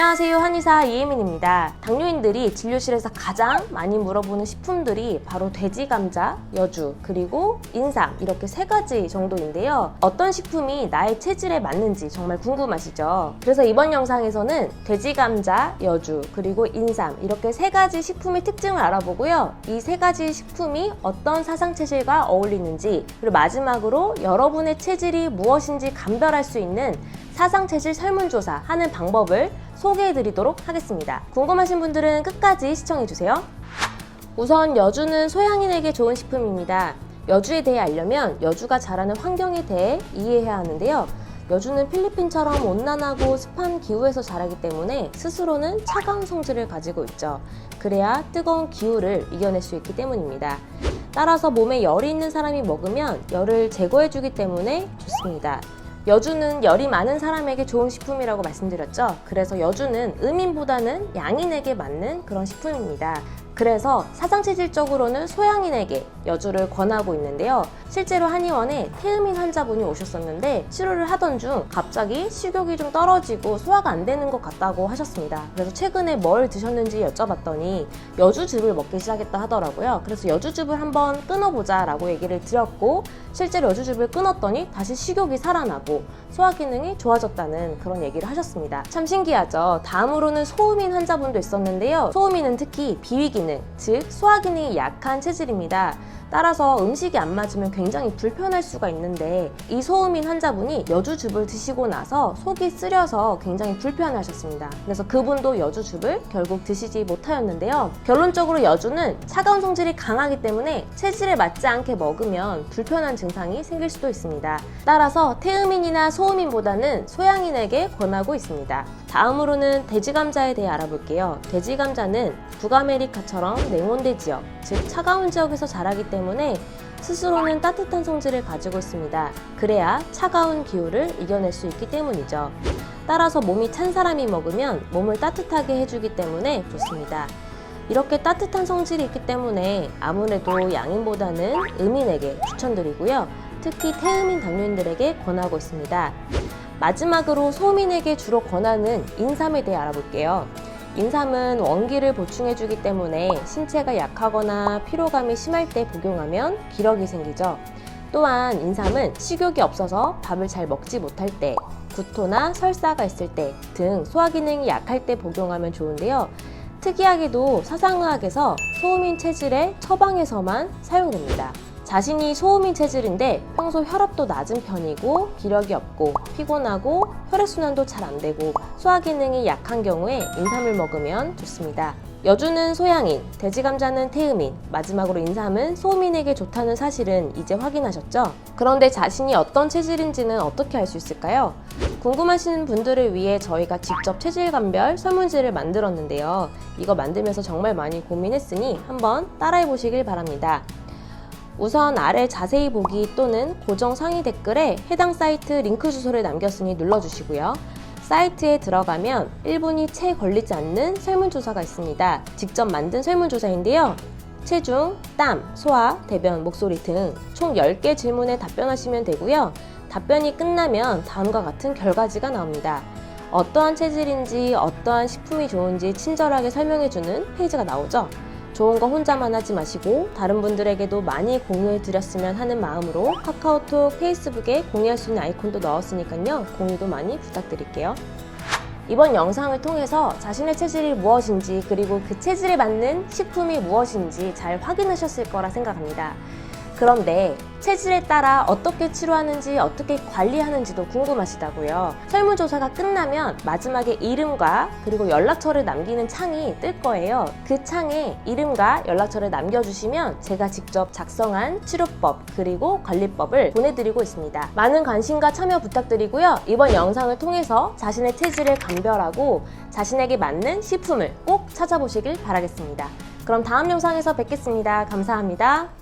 안녕하세요 한의사 이혜민입니다. 당뇨인들이 진료실에서 가장 많이 물어보는 식품들이 바로 돼지 감자, 여주, 그리고 인삼 이렇게 세 가지 정도인데요. 어떤 식품이 나의 체질에 맞는지 정말 궁금하시죠? 그래서 이번 영상에서는 돼지 감자, 여주, 그리고 인삼 이렇게 세 가지 식품의 특징을 알아보고요. 이 세 가지 식품이 어떤 사상 체질과 어울리는지 그리고 마지막으로 여러분의 체질이 무엇인지 감별할 수 있는 사상 체질 설문조사 하는 방법을 소개해 드리도록 하겠습니다. 궁금하신 분들은 끝까지 시청해 주세요. 우선 여주는 소양인에게 좋은 식품입니다. 여주에 대해 알려면 여주가 자라는 환경에 대해 이해해야 하는데요. 여주는 필리핀처럼 온난하고 습한 기후에서 자라기 때문에 스스로는 차가운 성질을 가지고 있죠. 그래야 뜨거운 기후를 이겨낼 수 있기 때문입니다. 따라서 몸에 열이 있는 사람이 먹으면 열을 제거해주기 때문에 좋습니다. 여주는 열이 많은 사람에게 좋은 식품이라고 말씀드렸죠. 그래서 여주는 음인보다는 양인에게 맞는 그런 식품입니다. 그래서 사상체질적으로는 소양인에게 여주를 권하고 있는데요. 실제로 한의원에 태음인 환자분이 오셨었는데 치료를 하던 중 갑자기 식욕이 좀 떨어지고 소화가 안 되는 것 같다고 하셨습니다. 그래서 최근에 뭘 드셨는지 여쭤봤더니 여주즙을 먹기 시작했다 하더라고요. 그래서 여주즙을 한번 끊어보자 라고 얘기를 드렸고 실제로 여주즙을 끊었더니 다시 식욕이 살아나고 소화 기능이 좋아졌다는 그런 얘기를 하셨습니다. 참 신기하죠. 다음으로는 소음인 환자분도 있었는데요. 소음인은 특히 비위 기능, 즉 소화 기능이 약한 체질입니다. 따라서 음식이 안 맞으면 굉장히 불편할 수가 있는데 이 소음인 환자분이 여주즙을 드시고 나서 속이 쓰려서 굉장히 불편하셨습니다. 그래서 그분도 여주즙을 결국 드시지 못하였는데요. 결론적으로 여주는 차가운 성질이 강하기 때문에 체질에 맞지 않게 먹으면 불편한 증상이 생길 수도 있습니다. 따라서 태음인이나 소음인보다는 소양인에게 권하고 있습니다. 다음으로는 돼지 감자에 대해 알아볼게요. 돼지 감자는 북아메리카처럼 냉온대 지역, 즉 차가운 지역에서 자라기 때문에 스스로는 따뜻한 성질을 가지고 있습니다. 그래야 차가운 기후를 이겨낼 수 있기 때문이죠. 따라서 몸이 찬 사람이 먹으면 몸을 따뜻하게 해주기 때문에 좋습니다. 이렇게 따뜻한 성질이 있기 때문에 아무래도 양인보다는 음인에게 추천드리고요. 특히 태음인 당뇨인들에게 권하고 있습니다. 마지막으로 소민에게 주로 권하는 인삼에 대해 알아볼게요. 인삼은 원기를 보충해주기 때문에 신체가 약하거나 피로감이 심할 때 복용하면 기력이 생기죠. 또한 인삼은 식욕이 없어서 밥을 잘 먹지 못할 때, 구토나 설사가 있을 때 등 소화 기능이 약할 때 복용하면 좋은데요. 특이하게도 사상의학에서 소음인 체질의 처방에서만 사용됩니다. 자신이 소음인 체질인데 평소 혈압도 낮은 편이고 기력이 없고 피곤하고 혈액순환도 잘 안 되고 소화 기능이 약한 경우에 인삼을 먹으면 좋습니다. 여주는 소양인, 돼지 감자는 태음인, 마지막으로 인삼은 소음인에게 좋다는 사실은 이제 확인하셨죠? 그런데 자신이 어떤 체질인지는 어떻게 알 수 있을까요? 궁금하신 분들을 위해 저희가 직접 체질 감별 설문지를 만들었는데요. 이거 만들면서 정말 많이 고민했으니 한번 따라해 보시길 바랍니다. 우선 아래 자세히 보기 또는 고정 상위 댓글에 해당 사이트 링크 주소를 남겼으니 눌러주시고요. 사이트에 들어가면 1분이 채 걸리지 않는 설문조사가 있습니다. 직접 만든 설문조사인데요. 체중, 땀, 소화, 대변, 목소리 등 총 10개 질문에 답변하시면 되고요. 답변이 끝나면 다음과 같은 결과지가 나옵니다. 어떠한 체질인지 어떠한 식품이 좋은지 친절하게 설명해주는 페이지가 나오죠. 좋은 거 혼자만 하지 마시고 다른 분들에게도 많이 공유해 드렸으면 하는 마음으로 카카오톡, 페이스북에 공유할 수 있는 아이콘도 넣었으니까요. 공유도 많이 부탁드릴게요. 이번 영상을 통해서 자신의 체질이 무엇인지 그리고 그 체질에 맞는 식품이 무엇인지 잘 확인하셨을 거라 생각합니다. 그런데 체질에 따라 어떻게 치료하는지 어떻게 관리하는지도 궁금하시다고요. 설문조사가 끝나면 마지막에 이름과 그리고 연락처를 남기는 창이 뜰 거예요. 그 창에 이름과 연락처를 남겨주시면 제가 직접 작성한 치료법 그리고 관리법을 보내드리고 있습니다. 많은 관심과 참여 부탁드리고요. 이번 영상을 통해서 자신의 체질을 감별하고 자신에게 맞는 식품을 꼭 찾아보시길 바라겠습니다. 그럼 다음 영상에서 뵙겠습니다. 감사합니다.